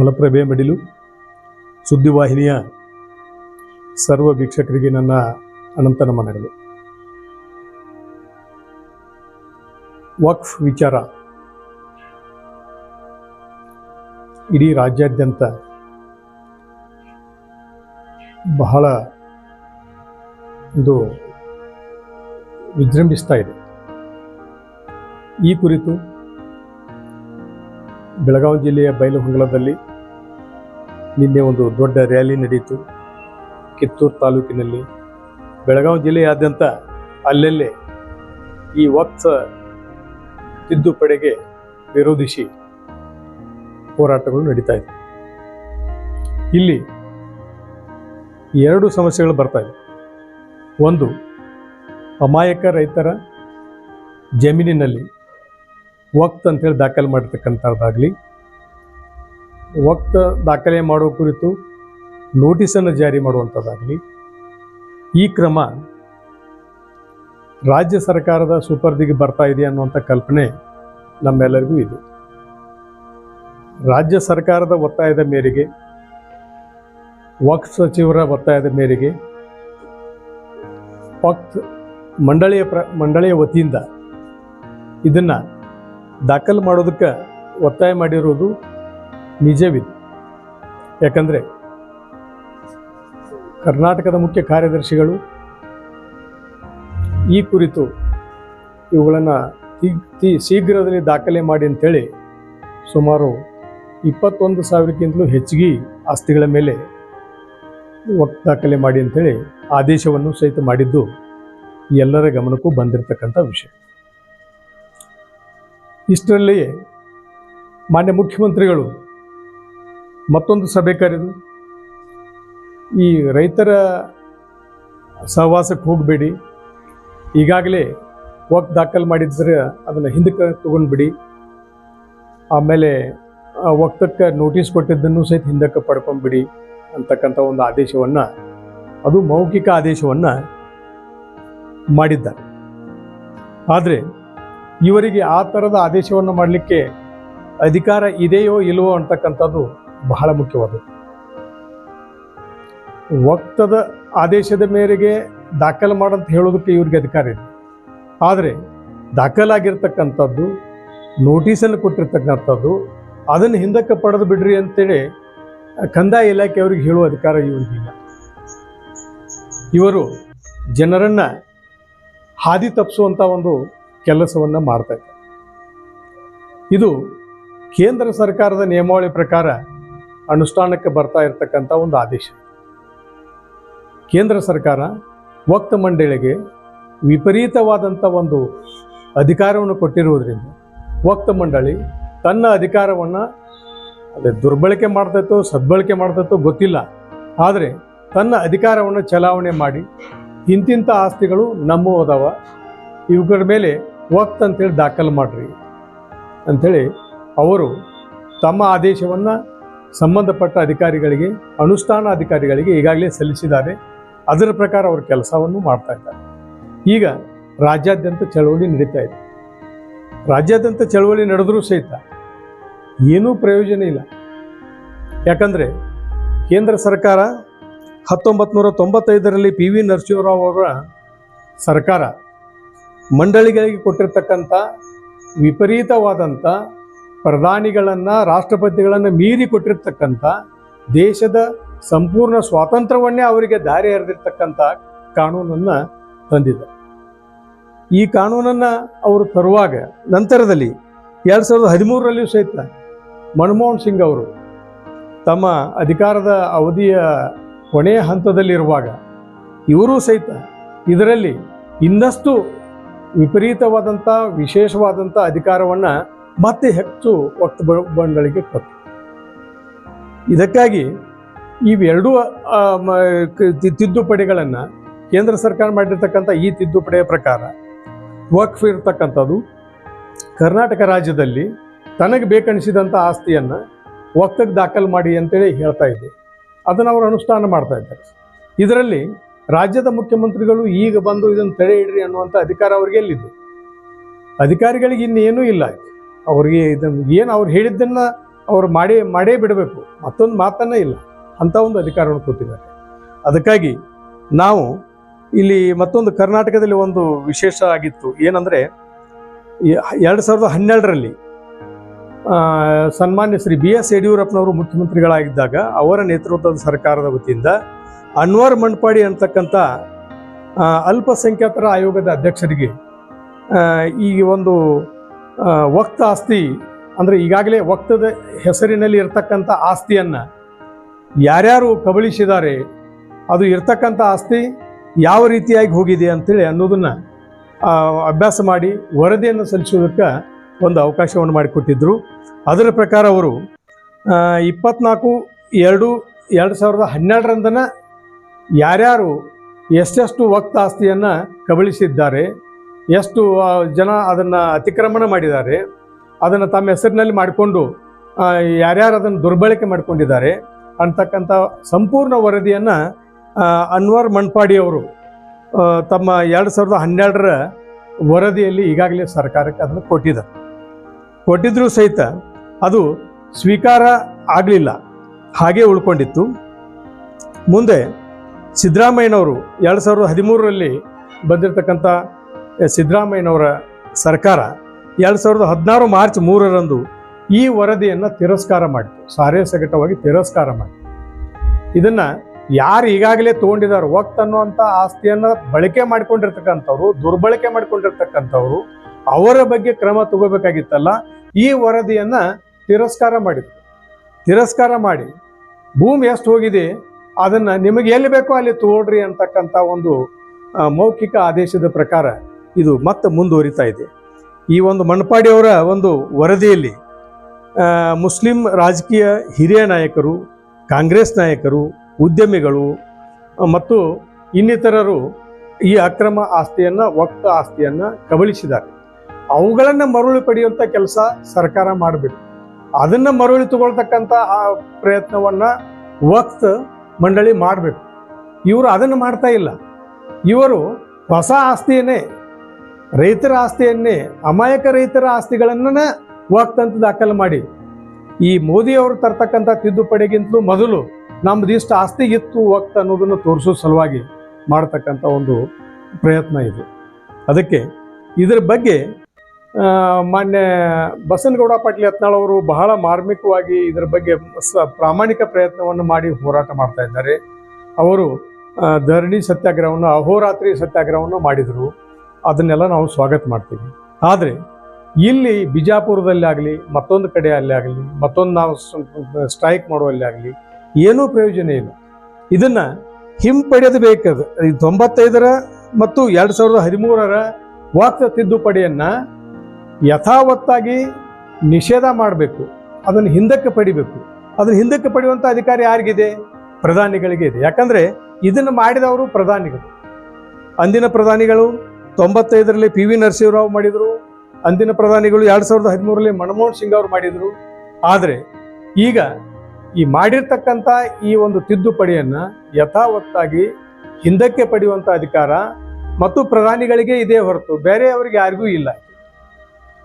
ಮಲಪ್ರಭೆ ಮಡಿಲು ಸುದ್ದಿವಾಹಿನಿಯ ಸರ್ವ ವೀಕ್ಷಕರಿಗೆ ನನ್ನ ಅನಂತ ನಮನಗಳು. ವಕ್ಫ್ ವಿಚಾರ. ಇಡೀ ರಾಜ್ಯಾದ್ಯಂತ ಬಹಳ ಒಂದು ವಿಜೃಂಭಿಸ್ತಾ ಇದೆ. ಈ ಕುರಿತು ಬೆಳಗಾವಿ ಜಿಲ್ಲೆಯ ಬೈಲಹೊಂಗಲದಲ್ಲಿ ನಿನ್ನೆ ಒಂದು ದೊಡ್ಡ ರ್ಯಾಲಿ ನಡೆಯಿತು. ಕಿತ್ತೂರು ತಾಲೂಕಿನಲ್ಲಿ. ಬೆಳಗಾವಿ ಜಿಲ್ಲೆಯಾದ್ಯಂತ ಅಲ್ಲಲ್ಲೇ ಈ ವಕ್ಸ ತಿದ್ದುಪಡಿಗೆ ವಿರೋಧಿಸಿ ಹೋರಾಟಗಳು ನಡೀತಾ ಇದೆ. ಇಲ್ಲಿ ಎರಡು ಸಮಸ್ಯೆಗಳು ಬರ್ತಾ ಇದೆ. ಒಂದು, ಅಮಾಯಕ ರೈತರ ಜಮೀನಿನಲ್ಲಿ ವಕ್ತ್ ಅಂತೇಳಿ ದಾಖಲೆ ಮಾಡಿರ್ತಕ್ಕಂಥದ್ದಾಗಲಿ, ವಕ್ತ ದಾಖಲೆ ಮಾಡುವ ಕುರಿತು ನೋಟಿಸನ್ನು ಜಾರಿ ಮಾಡುವಂಥದ್ದಾಗಲಿ, ಈ ಕ್ರಮ ರಾಜ್ಯ ಸರ್ಕಾರದ ಸುಪರ್ದಿಗೆ ಬರ್ತಾ ಇದೆ ಅನ್ನುವಂಥ ಕಲ್ಪನೆ ನಮ್ಮೆಲ್ಲರಿಗೂ ಇದೆ. ರಾಜ್ಯ ಸರ್ಕಾರದ ಒತ್ತಾಯದ ಮೇರೆಗೆ, ವಕ್ಫ್ ಸಚಿವರ ಒತ್ತಾಯದ ಮೇರೆಗೆ, ವಕ್ಫ್ ಮಂಡಳಿಯ ಪ್ರ, ಮಂಡಳಿಯ ವತಿಯಿಂದ ಇದನ್ನು ದಾಖಲು ಮಾಡೋದಕ್ಕೆ ಒತ್ತಾಯ ಮಾಡಿರುವುದು ನಿಜವಿದೆ. ಯಾಕಂದರೆ ಕರ್ನಾಟಕದ ಮುಖ್ಯ ಕಾರ್ಯದರ್ಶಿಗಳು ಈ ಕುರಿತು ಇವುಗಳನ್ನು ಶೀಘ್ರದಲ್ಲಿ ದಾಖಲೆ ಮಾಡಿ ಅಂಥೇಳಿ ಸುಮಾರು ಇಪ್ಪತ್ತೊಂದು ಸಾವಿರಕ್ಕಿಂತಲೂ ಹೆಚ್ಚಿಗೆ ಆಸ್ತಿಗಳ ಮೇಲೆ ದಾಖಲೆ ಮಾಡಿ ಅಂಥೇಳಿ ಆದೇಶವನ್ನು ಸಹಿತ ಮಾಡಿದ್ದು ಎಲ್ಲರ ಗಮನಕ್ಕೂ ಬಂದಿರತಕ್ಕಂಥ ವಿಷಯ. ಇಷ್ಟರಲ್ಲಿಯೇ ಮಾನ್ಯ ಮುಖ್ಯಮಂತ್ರಿಗಳು ಮತ್ತೊಂದು ಸಭೆ ಕರೆದು ಈ ರೈತರ ಸಹವಾಸಕ್ಕೆ ಹೋಗಬೇಡಿ. ಈಗಾಗಲೇ ವಾಕ್ ದಾಖಲು ಮಾಡಿದ್ರೆ ಅದನ್ನು ಹಿಂದಕ್ಕೆ ತೊಗೊಂಡ್ಬಿಡಿ. ಆಮೇಲೆ ಆ ವಕ್ತಕ್ಕೆ ನೋಟಿಸ್ ಕೊಟ್ಟಿದ್ದನ್ನು ಸಹಿತ ಹಿಂದಕ್ಕೆ ಪಡ್ಕೊಂಬಿಡಿ ಅಂತಕ್ಕಂಥ ಒಂದು ಆದೇಶವನ್ನು, ಅದು ಮೌಖಿಕ ಆದೇಶವನ್ನು ಮಾಡಿದ್ದಾರೆ. ಆದರೆ ಇವರಿಗೆ ಆ ಥರದ ಆದೇಶವನ್ನು ಮಾಡಲಿಕ್ಕೆ ಅಧಿಕಾರ ಇದೆಯೋ ಇಲ್ಲವೋ ಅಂತಕ್ಕಂಥದ್ದು ಬಹಳ ಮುಖ್ಯವಾದದ್ದು. ವಕ್ತದ ಆದೇಶದ ಮೇರೆಗೆ ದಾಖಲು ಮಾಡಂತ ಹೇಳೋದಕ್ಕೆ ಇವ್ರಿಗೆ ಅಧಿಕಾರ ಇದೆ. ಆದರೆ ದಾಖಲಾಗಿರ್ತಕ್ಕಂಥದ್ದು ನೋಟಿಸನ್ನು ಕೊಟ್ಟಿರ್ತಕ್ಕಂಥದ್ದು, ಅದನ್ನು ಹಿಂದಕ್ಕೆ ಪಡೆದು ಬಿಡ್ರಿ ಅಂತೇಳಿ ಕಂದಾಯ ಇಲಾಖೆಯವ್ರಿಗೆ ಹೇಳುವ ಅಧಿಕಾರ ಇವರಿಗಿಲ್ಲ ಇವರು ಜನರನ್ನು ಹಾದಿ ತಪ್ಪಿಸುವಂಥ ಒಂದು ಕೆಲಸವನ್ನು ಮಾಡ್ತಾ ಇದ್ದಾರೆ. ಇದು ಕೇಂದ್ರ ಸರ್ಕಾರದ ನಿಯಮಾವಳಿ ಪ್ರಕಾರ ಅನುಷ್ಠಾನಕ್ಕೆ ಬರ್ತಾ ಇರತಕ್ಕಂಥ ಒಂದು ಆದೇಶ. ಕೇಂದ್ರ ಸರ್ಕಾರ ವಕ್ತ ಮಂಡಳಿಗೆ ವಿಪರೀತವಾದಂಥ ಒಂದು ಅಧಿಕಾರವನ್ನು ಕೊಟ್ಟಿರುವುದರಿಂದ ವಕ್ತ ಮಂಡಳಿ ತನ್ನ ಅಧಿಕಾರವನ್ನು ಅದೇ ದುರ್ಬಳಕೆ ಮಾಡ್ತೈತೋ ಸದ್ಬಳಕೆ ಮಾಡ್ತೈತೋ ಗೊತ್ತಿಲ್ಲ. ಆದರೆ ತನ್ನ ಅಧಿಕಾರವನ್ನು ಚಲಾವಣೆ ಮಾಡಿ ಇಂತಿಂಥ ಆಸ್ತಿಗಳು ನಮ್ಮ ಅದಾವ ಇವುಗಳ ಮೇಲೆ ವಕ್ತ್ ಅಂತೇಳಿ ದಾಖಲು ಮಾಡಿರಿ. ಅಂಥೇಳಿ ಅವರು ತಮ್ಮ ಆದೇಶವನ್ನು ಸಂಬಂಧಪಟ್ಟ ಅಧಿಕಾರಿಗಳಿಗೆ, ಅನುಷ್ಠಾನ ಅಧಿಕಾರಿಗಳಿಗೆ ಈಗಾಗಲೇ ಸಲ್ಲಿಸಿದ್ದಾರೆ. ಅದರ ಪ್ರಕಾರ ಅವರು ಕೆಲಸವನ್ನು ಮಾಡ್ತಾ ಇದ್ದಾರೆ. ಈಗ ರಾಜ್ಯಾದ್ಯಂತ ಚಳವಳಿ ನಡೀತಾ ಇದೆ. ರಾಜ್ಯಾದ್ಯಂತ ಚಳವಳಿ ನಡೆದರೂ ಸಹಿತ ಏನೂ ಪ್ರಯೋಜನ ಇಲ್ಲ. ಯಾಕಂದರೆ ಕೇಂದ್ರ ಸರ್ಕಾರ ಹತ್ತೊಂಬತ್ತು ನೂರ ತೊಂಬತ್ತೈದರಲ್ಲಿ ಪಿ ವಿ ನರಸಿಂಹರಾವ್ ಅವರ ಸರ್ಕಾರ ಮಂಡಳಿಗಳಿಗೆ ಕೊಟ್ಟಿರ್ತಕ್ಕಂಥ ವಿಪರೀತವಾದಂಥ ಪ್ರಧಾನಿಗಳನ್ನು, ರಾಷ್ಟ್ರಪತಿಗಳನ್ನು ಮೀರಿ ಕೊಟ್ಟಿರ್ತಕ್ಕಂಥ ದೇಶದ ಸಂಪೂರ್ಣ ಸ್ವಾತಂತ್ರ್ಯವನ್ನೇ ಅವರಿಗೆ ದಾರಿ ಎರೆದಿರ್ತಕ್ಕಂಥ ಕಾನೂನನ್ನು ತಂದಿದೆ. ಈ ಕಾನೂನನ್ನು ಅವರು ತರುವಾಗ, ನಂತರದಲ್ಲಿ ಎರಡು ಸಾವಿರದ ಹದಿಮೂರರಲ್ಲಿಯೂ ಸಹಿತ ಮನಮೋಹನ್ ಸಿಂಗ್ ಅವರು ತಮ್ಮ ಅಧಿಕಾರದ ಅವಧಿಯ ಕೊನೆಯ ಹಂತದಲ್ಲಿರುವಾಗ, ಇವರೂ ಸಹಿತ ಇದರಲ್ಲಿ ಇನ್ನಷ್ಟು ವಿಪರೀತವಾದಂಥ, ವಿಶೇಷವಾದಂಥ ಅಧಿಕಾರವನ್ನು ಮತ್ತೆ ಹೆಚ್ಚು ವಕ್ತ ಬಂಡಳಿಗೆ ಕೊಟ್ಟು ಇದಕ್ಕಾಗಿ ಇವೆರಡೂ ತಿದ್ದುಪಡಿಗಳನ್ನು ಕೇಂದ್ರ ಸರ್ಕಾರ ಮಾಡಿರ್ತಕ್ಕಂಥ ಈ ತಿದ್ದುಪಡಿಯ ಪ್ರಕಾರ, ವಕ್ಫ್ ಇರ್ತಕ್ಕಂಥದ್ದು, ಕರ್ನಾಟಕ ರಾಜ್ಯದಲ್ಲಿ ತನಗೆ ಬೇಕನಿಸಿದಂಥ ಆಸ್ತಿಯನ್ನು ವಕ್ತಕ್ಕೆ ದಾಖಲು ಮಾಡಿ ಅಂತೇಳಿ ಹೇಳ್ತಾ ಇದೆ ಅದನ್ನು ಅವರು ಅನುಷ್ಠಾನ ಮಾಡ್ತಾ ಇದ್ದಾರೆ. ಇದರಲ್ಲಿ ರಾಜ್ಯದ ಮುಖ್ಯಮಂತ್ರಿಗಳು ಈಗ ಬಂದು ಇದನ್ನು ತಡೆ ಇಡ್ರಿ ಅನ್ನುವಂಥ ಅಧಿಕಾರ ಅವ್ರಿಗೆ ಎಲ್ಲಿದೆ ಅಧಿಕಾರಿಗಳಿಗೆ ಇನ್ನೇನೂ ಇಲ್ಲ ಅವರಿಗೆ ಇದನ್ನು ಏನು ಅವ್ರು ಹೇಳಿದ್ದನ್ನು ಅವರು ಮಾಡೇ ಮಾಡೇ ಬಿಡಬೇಕು. ಮತ್ತೊಂದು ಮಾತನ್ನೇ ಇಲ್ಲ. ಅಂಥ ಒಂದು ಅಧಿಕಾರವನ್ನು ಕೊಟ್ಟಿದ್ದಾರೆ. ಅದಕ್ಕಾಗಿ ನಾವು ಇಲ್ಲಿ ಮತ್ತೊಂದು ಕರ್ನಾಟಕದಲ್ಲಿ ಒಂದು ವಿಶೇಷ ಆಗಿತ್ತು. ಏನಂದರೆ ಎರಡು ಸಾವಿರದ ಹನ್ನೆರಡರಲ್ಲಿ ಸನ್ಮಾನ್ಯ ಶ್ರೀ ಬಿ ಎಸ್ ಯಡಿಯೂರಪ್ಪನವರು ಮುಖ್ಯಮಂತ್ರಿಗಳಾಗಿದ್ದಾಗ ಅವರ ನೇತೃತ್ವದ ಸರ್ಕಾರದ ವತಿಯಿಂದ ಅನ್ವರ್ ಮಂಡ್ಪಾಡಿ ಅಂತಕ್ಕಂಥ ಅಲ್ಪಸಂಖ್ಯಾತರ ಆಯೋಗದ ಅಧ್ಯಕ್ಷರಿಗೆ ಈ ಒಂದು ವಕ್ತ ಆಸ್ತಿ, ಅಂದರೆ ಈಗಾಗಲೇ ವಕ್ತದ ಹೆಸರಿನಲ್ಲಿ ಇರತಕ್ಕಂಥ ಆಸ್ತಿಯನ್ನು ಯಾರ್ಯಾರು ಕಬಳಿಸಿದ್ದಾರೆ, ಅದು ಇರ್ತಕ್ಕಂಥ ಆಸ್ತಿ ಯಾವ ರೀತಿಯಾಗಿ ಹೋಗಿದೆ ಅಂತೇಳಿ ಅನ್ನೋದನ್ನು ಅಭ್ಯಾಸ ಮಾಡಿ ವರದಿಯನ್ನು ಸಲ್ಲಿಸೋದಕ್ಕೆ ಒಂದು ಅವಕಾಶವನ್ನು ಮಾಡಿಕೊಟ್ಟಿದ್ದರು ಅದರ ಪ್ರಕಾರ ಅವರು ಇಪ್ಪತ್ನಾಲ್ಕು ಎರಡು ಎರಡು ಸಾವಿರದ ಹನ್ನೆರಡರಂದನ ಯಾರ್ಯಾರು ಎಷ್ಟೆಷ್ಟು ವಕ್ತ ಆಸ್ತಿಯನ್ನು ಕಬಳಿಸಿದ್ದಾರೆ, ಎಷ್ಟು ಜನ ಅದನ್ನು ಅತಿಕ್ರಮಣ ಮಾಡಿದ್ದಾರೆ, ಅದನ್ನು ತಮ್ಮ ಹೆಸರಿನಲ್ಲಿ ಮಾಡಿಕೊಂಡು ಯಾರ್ಯಾರು ಅದನ್ನು ದುರ್ಬಳಕೆ ಮಾಡಿಕೊಂಡಿದ್ದಾರೆ ಅಂತಕ್ಕಂಥ ಸಂಪೂರ್ಣ ವರದಿಯನ್ನು ಅನ್ವರ್ ಮಣ್ಪಾಡಿಯವರು ತಮ್ಮ ಎರಡು ಸಾವಿರದ ಹನ್ನೆರಡರ ವರದಿಯಲ್ಲಿ ಈಗಾಗಲೇ ಸರ್ಕಾರಕ್ಕೆ ಅದನ್ನು ಕೊಟ್ಟಿದ್ದಾರೆ. ಕೊಟ್ಟಿದ್ರೂ ಸಹಿತ ಅದು ಸ್ವೀಕಾರ ಆಗಲಿಲ್ಲ. ಹಾಗೆ ಉಳ್ಕೊಂಡಿತ್ತು. ಮುಂದೆ ಸಿದ್ದರಾಮಯ್ಯನವರು ಎರಡು ಸಾವಿರದ ಹದಿಮೂರರಲ್ಲಿ ಬಂದಿರತಕ್ಕಂಥ ಸಿದ್ದರಾಮಯ್ಯನವರ ಸರ್ಕಾರ ಎರಡು ಸಾವಿರದ ಹದಿನಾರು ಮಾರ್ಚ್ ಮೂರರಂದು ಈ ವರದಿಯನ್ನು ತಿರಸ್ಕಾರ ಮಾಡಿತು ಸಾರೇ ಸಗಟವಾಗಿ ತಿರಸ್ಕಾರ ಮಾಡಿತು ಇದನ್ನು ಯಾರು ಈಗಾಗಲೇ ತೊಗೊಂಡಿದ್ದಾರೆ, ವಕ್ತ್ ಅನ್ನುವಂಥ ಆಸ್ತಿಯನ್ನು ಬಳಕೆ ಮಾಡಿಕೊಂಡಿರ್ತಕ್ಕಂಥವ್ರು, ದುರ್ಬಳಕೆ ಮಾಡಿಕೊಂಡಿರ್ತಕ್ಕಂಥವ್ರು, ಅವರ ಬಗ್ಗೆ ಕ್ರಮ ತಗೋಬೇಕಾಗಿತ್ತಲ್ಲ, ಈ ವರದಿಯನ್ನು ತಿರಸ್ಕಾರ ಮಾಡಿತ್ತು ತಿರಸ್ಕಾರ ಮಾಡಿ ಭೂಮಿ ಎಷ್ಟು ಹೋಗಿದೆ ಅದನ್ನು ನಿಮಗೆ ಎಲ್ಲಿ ಬೇಕೋ ಅಲ್ಲಿ ತೋಡ್ರಿ ಅಂತಕ್ಕಂಥ ಒಂದು ಮೌಖಿಕ ಆದೇಶದ ಪ್ರಕಾರ ಇದು ಮತ್ತೆ ಮುಂದುವರಿತಾ ಇದೆ. ಈ ಒಂದು ಮಣ್ಪಾಡಿಯವರ ಒಂದು ವರದಿಯಲ್ಲಿ ಮುಸ್ಲಿಂ ರಾಜಕೀಯ ಹಿರಿಯ ನಾಯಕರು, ಕಾಂಗ್ರೆಸ್ ನಾಯಕರು, ಉದ್ಯಮಿಗಳು, ಮತ್ತು ಇನ್ನಿತರರು ಈ ಅಕ್ರಮ ಆಸ್ತಿಯನ್ನು ವಕ್ತ ಆಸ್ತಿಯನ್ನು ಕಬಳಿಸಿದ್ದಾರೆ. ಅವುಗಳನ್ನು ಮರಳಿ ಪಡೆಯುವಂಥ ಕೆಲಸ ಸರ್ಕಾರ ಮಾಡಬೇಕು. ಅದನ್ನು ಮರಳಿ ತಗೊಳ್ತಕ್ಕಂಥ ಆ ಪ್ರಯತ್ನವನ್ನು ವಕ್ತ್ ಮಂಡಳಿ ಮಾಡಬೇಕು. ಇವರು ಅದನ್ನು ಮಾಡ್ತಾ ಇಲ್ಲ. ಇವರು ಹೊಸ ಆಸ್ತಿಯನ್ನೇ, ರೈತರ ಆಸ್ತಿಯನ್ನೇ, ಅಮಾಯಕ ರೈತರ ಆಸ್ತಿಗಳನ್ನ ಹೋಗ್ತಂತ ದಾಖಲು ಮಾಡಿ. ಈ ಮೋದಿಯವರು ತರ್ತಕ್ಕಂಥ ತಿದ್ದುಪಡಿಗಿಂತಲೂ ಮೊದಲು ನಮ್ದು ಇಷ್ಟು ಆಸ್ತಿ ಇತ್ತು ಹೋಗ್ತಾ ಅನ್ನೋದನ್ನು ತೋರಿಸೋ ಸಲುವಾಗಿ ಮಾಡ್ತಕ್ಕಂಥ ಒಂದು ಪ್ರಯತ್ನ ಇದು. ಅದಕ್ಕೆ ಇದರ ಬಗ್ಗೆ ಮಾನ್ಯ ಬಸನಗೌಡ ಪಾಟೀಲ್ ಯತ್ನಾಳ್ ಅವರು ಬಹಳ ಮಾರ್ಮಿಕವಾಗಿ ಇದರ ಬಗ್ಗೆ ಸ ಪ್ರಾಮಾಣಿಕ ಪ್ರಯತ್ನವನ್ನು ಮಾಡಿ ಹೋರಾಟ ಮಾಡ್ತಾ ಇದ್ದಾರೆ. ಅವರು ಧರಣಿ ಸತ್ಯಾಗ್ರಹವನ್ನು, ಅಹೋರಾತ್ರಿ ಸತ್ಯಾಗ್ರಹವನ್ನು ಮಾಡಿದರು. ಅದನ್ನೆಲ್ಲ ನಾವು ಸ್ವಾಗತ ಮಾಡ್ತೀವಿ. ಆದರೆ, ಇಲ್ಲಿ ಬಿಜಾಪುರದಲ್ಲಿ ಆಗಲಿ, ಮತ್ತೊಂದು ಕಡೆ ಅಲ್ಲಿ ಆಗಲಿ, ಮತ್ತೊಂದು ನಾವು ಸ್ಟ್ರೈಕ್ ಮಾಡುವಲ್ಲಿ ಆಗಲಿ ಏನೂ ಪ್ರಯೋಜನ ಇಲ್ಲ. ಇದನ್ನು ಹಿಂಪಡೆಯದು ಬೇಕದು. ಈ ತೊಂಬತ್ತೈದರ ಮತ್ತು ಎರಡು ಸಾವಿರದ ಹದಿಮೂರರ ವಾಕ್ಯ ತಿದ್ದುಪಡಿಯನ್ನು ಯಥಾವತ್ತಾಗಿ ನಿಷೇಧ ಮಾಡಬೇಕು. ಅದನ್ನು ಹಿಂದಕ್ಕೆ ಪಡಿಬೇಕು. ಅದನ್ನು ಹಿಂದಕ್ಕೆ ಪಡೆಯುವಂಥ ಅಧಿಕಾರ ಯಾರಿಗಿದೆ? ಪ್ರಧಾನಿಗಳಿಗೆ ಇದೆ. ಯಾಕಂದರೆ ಇದನ್ನು ಮಾಡಿದವರು ಪ್ರಧಾನಿಗಳು. ಅಂದಿನ ಪ್ರಧಾನಿಗಳು ತೊಂಬತ್ತೈದರಲ್ಲಿ ಪಿ ವಿ ನರಸಿಂಹರಾವ್ ಮಾಡಿದರು. ಅಂದಿನ ಪ್ರಧಾನಿಗಳು ಎರಡು ಸಾವಿರದ ಹದಿಮೂರರಲ್ಲಿ ಮನಮೋಹನ್ ಸಿಂಗ್ ಅವರು ಮಾಡಿದರು. ಆದರೆ ಈಗ ಈ ಮಾಡಿರ್ತಕ್ಕಂಥ ಈ ಒಂದು ತಿದ್ದುಪಡಿಯನ್ನು ಯಥಾವತ್ತಾಗಿ ಹಿಂದಕ್ಕೆ ಪಡೆಯುವಂಥ ಅಧಿಕಾರ ಮತ್ತು ಪ್ರಧಾನಿಗಳಿಗೆ ಇದೇ ಹೊರತು. ಬೇರೆಯವರಿಗೆ ಯಾರಿಗೂ ಇಲ್ಲ.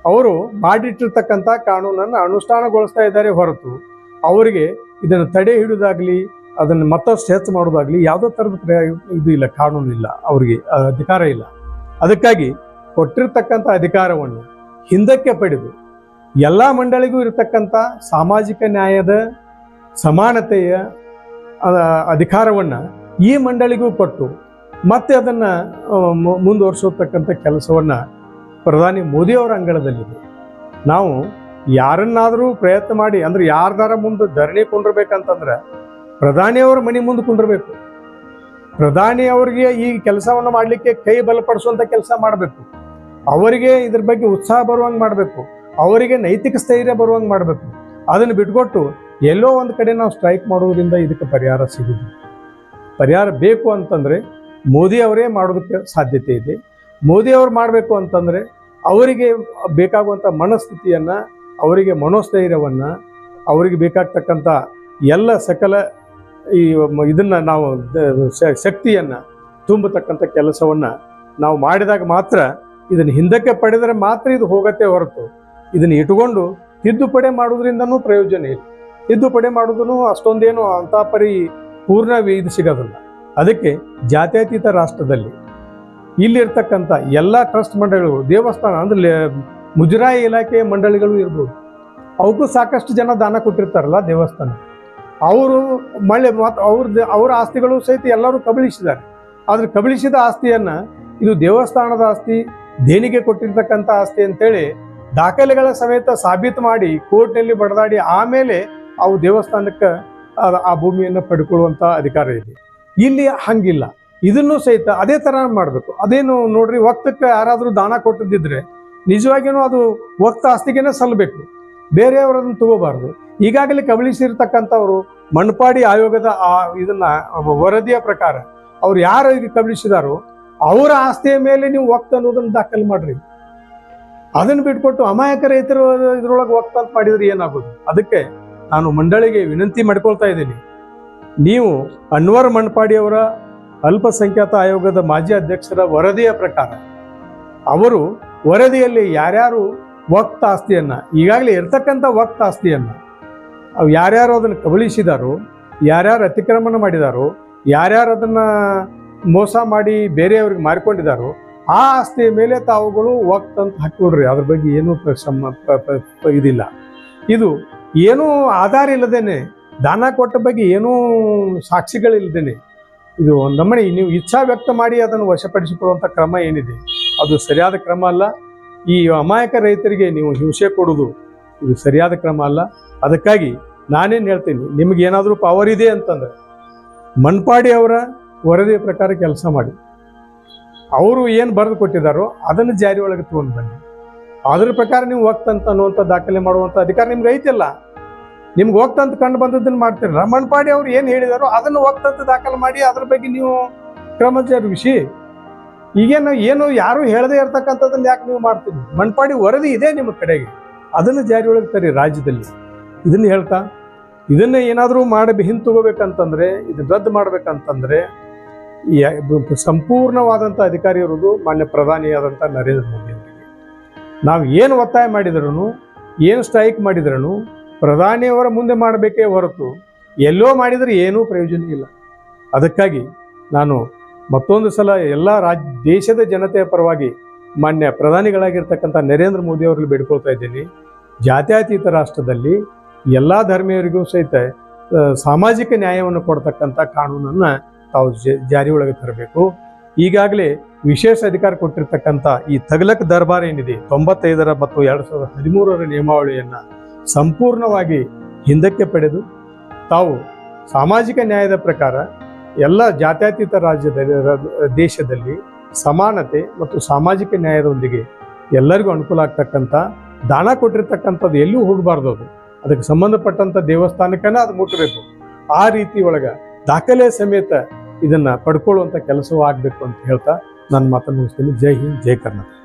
ಅವರು ಮಾಡಿಟ್ಟಿರ್ತಕ್ಕಂಥ ಕಾನೂನನ್ನು ಅನುಷ್ಠಾನಗೊಳಿಸ್ತಾ ಇದ್ದಾರೆ ಹೊರತು ಅವರಿಗೆ ಇದನ್ನು ತಡೆ ಹಿಡಿಯೋದಾಗಲಿ ಅದನ್ನು ಮತ್ತಷ್ಟು ಹೆಚ್ಚು ಮಾಡೋದಾಗಲಿ ಯಾವುದೇ ಥರದ ಇದು ಇಲ್ಲ, ಕಾನೂನು ಇಲ್ಲ ಅವರಿಗೆ ಅಧಿಕಾರ ಇಲ್ಲ. ಅದಕ್ಕಾಗಿ ಕೊಟ್ಟಿರ್ತಕ್ಕಂಥ ಅಧಿಕಾರವನ್ನು ಹಿಂದಕ್ಕೆ ಪಡೆದು ಎಲ್ಲ ಮಂಡಳಿಗೂ ಇರತಕ್ಕಂಥ ಸಾಮಾಜಿಕ ನ್ಯಾಯದ ಸಮಾನತೆಯ ಅಧಿಕಾರವನ್ನು ಈ ಮಂಡಳಿಗೂ ಕೊಟ್ಟು ಮತ್ತೆ ಅದನ್ನು ಮುಂದುವರಿಸತಕ್ಕಂಥ ಕೆಲಸವನ್ನು ಪ್ರಧಾನಿ ಮೋದಿಯವರ ಅಂಗಳದಲ್ಲಿದೆ. ನಾವು ಯಾರನ್ನಾದರೂ ಪ್ರಯತ್ನ ಮಾಡಿ, ಅಂದ್ರೆ ಯಾರ್ದಾರ ಮುಂದೆ ಧರಣಿ ಕುಂಡಿರ್ಬೇಕಂತಂದ್ರೆ ಪ್ರಧಾನಿಯವರ ಮನೆ ಮುಂದೆ ಕುಂಡಿರ್ಬೇಕು. ಪ್ರಧಾನಿ ಅವರಿಗೆ ಈ ಕೆಲಸವನ್ನು ಮಾಡಲಿಕ್ಕೆ ಕೈ ಬಲಪಡಿಸುವಂಥ ಕೆಲಸ ಮಾಡಬೇಕು. ಅವರಿಗೆ ಇದ್ರ ಬಗ್ಗೆ ಉತ್ಸಾಹ ಬರುವಂಗೆ ಮಾಡಬೇಕು. ಅವರಿಗೆ ನೈತಿಕ ಸ್ಥೈರ್ಯ ಬರುವಂಗೆ ಮಾಡಬೇಕು. ಅದನ್ನು ಬಿಟ್ಕೊಟ್ಟು ಎಲ್ಲೋ ಒಂದು ಕಡೆ ನಾವು ಸ್ಟ್ರೈಕ್ ಮಾಡೋದ್ರಿಂದ ಇದಕ್ಕೆ ಪರಿಹಾರ ಸಿಗುದು ಪರಿಹಾರ ಬೇಕು ಅಂತಂದರೆ ಮೋದಿ ಅವರೇ ಮಾಡೋದಕ್ಕೆ ಸಾಧ್ಯತೆ ಇದೆ. ಮೋದಿ ಅವರು ಮಾಡಬೇಕು ಅಂತಂದರೆ ಅವರಿಗೆ ಬೇಕಾಗುವಂಥ ಮನಸ್ಥಿತಿಯನ್ನು, ಅವರಿಗೆ ಮನೋಸ್ಥೈರ್ಯವನ್ನು, ಅವರಿಗೆ ಬೇಕಾಗ್ತಕ್ಕಂಥ ಎಲ್ಲ ಸಕಲ ಈ ಇದನ್ನು ನಾವು ಶಕ್ತಿಯನ್ನು ತುಂಬತಕ್ಕಂಥ ಕೆಲಸವನ್ನು ನಾವು ಮಾಡಿದಾಗ ಮಾತ್ರ ಇದನ್ನು ಹಿಂದಕ್ಕೆ ಪಡೆದರೆ ಮಾತ್ರ ಇದು ಹೋಗತ್ತೆ ಹೊರತು. ಇದನ್ನು ಇಟ್ಕೊಂಡು ತಿದ್ದುಪಡಿ ಮಾಡೋದ್ರಿಂದನೂ ಪ್ರಯೋಜನ ಇಲ್ಲ. ತಿದ್ದುಪಡಿ ಮಾಡೋದನ್ನು ಅಷ್ಟೊಂದೇನು ಅಂತ ಪರಿ ಪೂರ್ಣ ಇದು ಸಿಗೋದಿಲ್ಲ. ಅದಕ್ಕೆ ಜಾತ್ಯತೀತ ರಾಷ್ಟ್ರದಲ್ಲಿ ಇಲ್ಲಿರ್ತಕ್ಕಂಥ ಎಲ್ಲ ಟ್ರಸ್ಟ್ ಮಂಡಳಿಗಳು, ದೇವಸ್ಥಾನ ಅಂದರೆ ಮುಜರಾಯಿ ಇಲಾಖೆ ಮಂಡಳಿಗಳು ಇರ್ಬೋದು ಅವಕ್ಕೂ ಸಾಕಷ್ಟು ಜನ ದಾನ ಕೊಟ್ಟಿರ್ತಾರಲ್ಲ ದೇವಸ್ಥಾನ. ಅವರು ಮಳೆ ಮತ್ತು ಅವ್ರದ್ದು ಅವರ ಆಸ್ತಿಗಳು ಸಹಿತ ಎಲ್ಲರೂ ಕಬಳಿಸಿದ್ದಾರೆ. ಆದ್ರೆ ಕಬಳಿಸಿದ ಆಸ್ತಿಯನ್ನು ಇದು ದೇವಸ್ಥಾನದ ಆಸ್ತಿ, ದೇಣಿಗೆ ಕೊಟ್ಟಿರ್ತಕ್ಕಂಥ ಆಸ್ತಿ ಅಂತೇಳಿ ದಾಖಲೆಗಳ ಸಮೇತ ಸಾಬೀತು ಮಾಡಿ ಕೋರ್ಟ್ನಲ್ಲಿ ಬಡದಾಡಿ ಆಮೇಲೆ ಅವು ದೇವಸ್ಥಾನಕ್ಕೆ, ಆ ಭೂಮಿಯನ್ನು ಪಡ್ಕೊಳ್ಳುವಂಥ ಅಧಿಕಾರ ಇದೆ. ಇಲ್ಲಿ ಹಂಗಿಲ್ಲ. ಇದನ್ನು ಸಹಿತ ಅದೇ ಥರ ಮಾಡಬೇಕು. ಅದೇನು ನೋಡ್ರಿ, ವಕ್ತಕ್ಕೆ ಯಾರಾದರೂ ದಾನ ಕೊಟ್ಟಿದ್ದಿದ್ರೆ ನಿಜವಾಗಿಯೂ ಅದು ವಕ್ತ ಆಸ್ತಿಗೆನೇ ಸಲ್ಲಬೇಕು ಬೇರೆಯವರನ್ನು ತಗೋಬಾರ್ದು. ಈಗಾಗಲೇ ಕಬಳಿಸಿರ್ತಕ್ಕಂಥವ್ರು ಮಣ್ಪಾಡಿ ಆಯೋಗದ ಆ ಇದನ್ನ ವರದಿಯ ಪ್ರಕಾರ ಅವ್ರು ಯಾರು ಕಬಳಿಸಿದಾರೋ ಅವರ ಆಸ್ತಿಯ ಮೇಲೆ ನೀವು ಒಕ್ತ ಅನ್ನೋದನ್ನ ದಾಖಲು ಮಾಡ್ರಿ. ಅದನ್ನು ಬಿಟ್ಕೊಟ್ಟು ಅಮಾಯಕ ರೈತರು ಇದ್ರೊಳಗೆ ಒಕ್ತ ಅಂತ ಮಾಡಿದ್ರೆ ಏನಾಗೋದು? ಅದಕ್ಕೆ ನಾನು ಮಂಡಳಿಗೆ ವಿನಂತಿ ಮಾಡ್ಕೊಳ್ತಾ ಇದ್ದೀನಿ. ನೀವು ಅನ್ವರ್ ಮಣ್ಪಾಡಿಯವರ ಅಲ್ಪಸಂಖ್ಯಾತ ಆಯೋಗದ ಮಾಜಿ ಅಧ್ಯಕ್ಷರ ವರದಿಯ ಪ್ರಕಾರ ಅವರು ವರದಿಯಲ್ಲಿ ಯಾರ್ಯಾರು ವಕ್ತ ಆಸ್ತಿಯನ್ನು, ಈಗಾಗಲೇ ಇರ್ತಕ್ಕಂಥ ವಕ್ತ ಆಸ್ತಿಯನ್ನು, ಅವು ಯಾರ್ಯಾರು ಅದನ್ನು ಕಬಳಿಸಿದಾರೋ, ಯಾರ್ಯಾರು ಅತಿಕ್ರಮಣ ಮಾಡಿದಾರೋ, ಯಾರ್ಯಾರು ಅದನ್ನು ಮೋಸ ಮಾಡಿ ಬೇರೆಯವ್ರಿಗೆ ಮಾರಿಕೊಂಡಿದ್ದಾರೋ ಆ ಆಸ್ತಿಯ ಮೇಲೆ ತಾವುಗಳು ವಕ್ತ ಅಂತ ಹಾಕಿಬಿಡ್ರಿ ಅದ್ರ ಬಗ್ಗೆ ಏನೂ ಸಮ ಇದಿಲ್ಲ. ಇದು ಏನೂ ಆಧಾರ ಇಲ್ಲದೇನೆ, ದಾನ ಕೊಟ್ಟ ಬಗ್ಗೆ ಏನೂ ಸಾಕ್ಷಿಗಳಿಲ್ಲದೇನೆ ಇದು ನಮ್ಮನೆ ನೀವು ಇಚ್ಛಾ ವ್ಯಕ್ತ ಮಾಡಿ ಅದನ್ನು ವಶಪಡಿಸಿಕೊಳ್ಳುವಂಥ ಕ್ರಮ ಏನಿದೆ? ಅದು ಸರಿಯಾದ ಕ್ರಮ ಅಲ್ಲ. ಈ ಅಮಾಯಕ ರೈತರಿಗೆ ನೀವು ಹಿಂಸೆ ಕೊಡೋದು ಇದು ಸರಿಯಾದ ಕ್ರಮ ಅಲ್ಲ. ಅದಕ್ಕಾಗಿ ನಾನೇನು ಹೇಳ್ತೀನಿ, ನಿಮಗೆ ಏನಾದರೂ ಪವರ್ ಇದೆ ಅಂತಂದ್ರೆ ಮನ್ಪಾಡಿ ಅವರ ವರದಿಯ ಪ್ರಕಾರ ಕೆಲಸ ಮಾಡಿ. ಅವರು ಏನು ಬರೆದು ಕೊಟ್ಟಿದ್ದಾರೋ ಅದನ್ನು ಜಾರಿ ಒಳಗೆ ತಗೊಂಡು ಬನ್ನಿ. ಅದ್ರ ಪ್ರಕಾರ ನೀವು ಹೋಗ್ತಂತ ಅನ್ನುವಂಥ ದಾಖಲೆ ಮಾಡುವಂಥ ಅಧಿಕಾರ ನಿಮ್ಗೆ ಐತಿಲ್ಲ ನಿಮ್ಗೆ ಹೋಗ್ತಂತ ಕಂಡು ಬಂದದ್ದನ್ನು ಮಾಡ್ತೀರ. ಮಣ್ಪಾಡಿ ಅವ್ರು ಏನು ಹೇಳಿದಾರೋ ಅದನ್ನು ಹೋಗ್ತಂತ ದಾಖಲೆ ಮಾಡಿ ಅದ್ರ ಬಗ್ಗೆ ನೀವು ಕ್ರಮ ಜರುಗಿಸಿ. ಈಗೇನು ಏನು ಯಾರು ಹೇಳದೇ ಇರ್ತಕ್ಕಂಥದ್ದನ್ನ ಯಾಕೆ ನೀವು ಮಾಡ್ತೀರಿ? ಮಣ್ಪಾಡಿ ವರದಿ ಇದೆ ನಿಮ್ಮ ಕಡೆಗೆ. ಅದನ್ನು ಜಾರಿ ಒಳಗೆ ತರಿ ರಾಜ್ಯದಲ್ಲಿ. ಇದನ್ನು ಹೇಳ್ತಾ, ಇದನ್ನ ಏನಾದರೂ ಮಾಡಿ ಹಿಂತಗೋಬೇಕಂತಂದರೆ, ಇದನ್ನು ರದ್ದು ಮಾಡ್ಬೇಕಂತಂದ್ರೆ ಸಂಪೂರ್ಣವಾದಂಥ ಅಧಿಕಾರಿ ಇರೋದು ಮಾನ್ಯ ಪ್ರಧಾನಿಯಾದಂಥ ನರೇಂದ್ರ ಮೋದಿ ಅವರಿಗೆ ನಾವು ಏನು ಒತ್ತಾಯ ಮಾಡಿದ್ರು ಏನು ಸ್ಟ್ರೈಕ್ ಮಾಡಿದ್ರೂ ಪ್ರಧಾನಿಯವರ ಮುಂದೆ ಮಾಡಬೇಕೇ ಹೊರತು ಎಲ್ಲೋ ಮಾಡಿದರೆ ಏನೂ ಪ್ರಯೋಜನ ಇಲ್ಲ. ಅದಕ್ಕಾಗಿ ನಾನು ಮತ್ತೊಂದು ಸಲ ಎಲ್ಲ ರಾಜ್, ದೇಶದ ಜನತೆಯ ಪರವಾಗಿ ಮಾನ್ಯ ಪ್ರಧಾನಿಗಳಾಗಿರ್ತಕ್ಕಂಥ ನರೇಂದ್ರ ಮೋದಿ ಅವರಲ್ಲಿ ಬೇಡ್ಕೊಳ್ತಾ ಇದ್ದೀನಿ. ಜಾತ್ಯತೀತ ರಾಷ್ಟ್ರದಲ್ಲಿ ಎಲ್ಲ ಧರ್ಮೀಯರಿಗೂ ಸಹಿತ ಸಾಮಾಜಿಕ ನ್ಯಾಯವನ್ನು ಕೊಡ್ತಕ್ಕಂಥ ಕಾನೂನನ್ನು ತಾವು ಜಾರಿ ಒಳಗೆ ತರಬೇಕು. ಈಗಾಗಲೇ ವಿಶೇಷ ಅಧಿಕಾರ ಕೊಟ್ಟಿರ್ತಕ್ಕಂಥ ಈ ತಗಲಕ್ ದರ್ಬಾರ್ ಏನಿದೆ, ತೊಂಬತ್ತೈದರ ಮತ್ತು ಎರಡು ಸಾವಿರದ ಹದಿಮೂರರ ನಿಯಮಾವಳಿಯನ್ನು ಸಂಪೂರ್ಣವಾಗಿ ಹಿಂದಕ್ಕೆ ಪಡೆದು ತಾವು ಸಾಮಾಜಿಕ ನ್ಯಾಯದ ಪ್ರಕಾರ ಎಲ್ಲ ಜಾತ್ಯತೀತ ರಾಜ್ಯದಲ್ಲಿ ದೇಶದಲ್ಲಿ ಸಮಾನತೆ ಮತ್ತು ಸಾಮಾಜಿಕ ನ್ಯಾಯದೊಂದಿಗೆ ಎಲ್ಲರಿಗೂ ಅನುಕೂಲ ಆಗ್ತಕ್ಕಂಥ, ದಾನ ಕೊಟ್ಟಿರ್ತಕ್ಕಂಥದ್ದು ಎಲ್ಲೂ ಹೋಗಬಾರ್ದು ಅದು. ಅದಕ್ಕೆ ಸಂಬಂಧಪಟ್ಟಂಥ ದೇವಸ್ಥಾನಕ್ಕನ್ನ ಅದು ಮುಟ್ಟಬೇಕು ಆ ರೀತಿ ಒಳಗೆ ದಾಖಲೆ ಸಮೇತ ಇದನ್ನು ಪಡ್ಕೊಳ್ಳುವಂಥ ಕೆಲಸವೂ ಆಗಬೇಕು ಅಂತ ಹೇಳ್ತಾ ನನ್ನ ಮಾತನ್ನು ಮುಗಿಸ್ತೀನಿ. ಜೈ ಹಿಂದ್, ಜೈ ಕರ್ನಾಟಕ.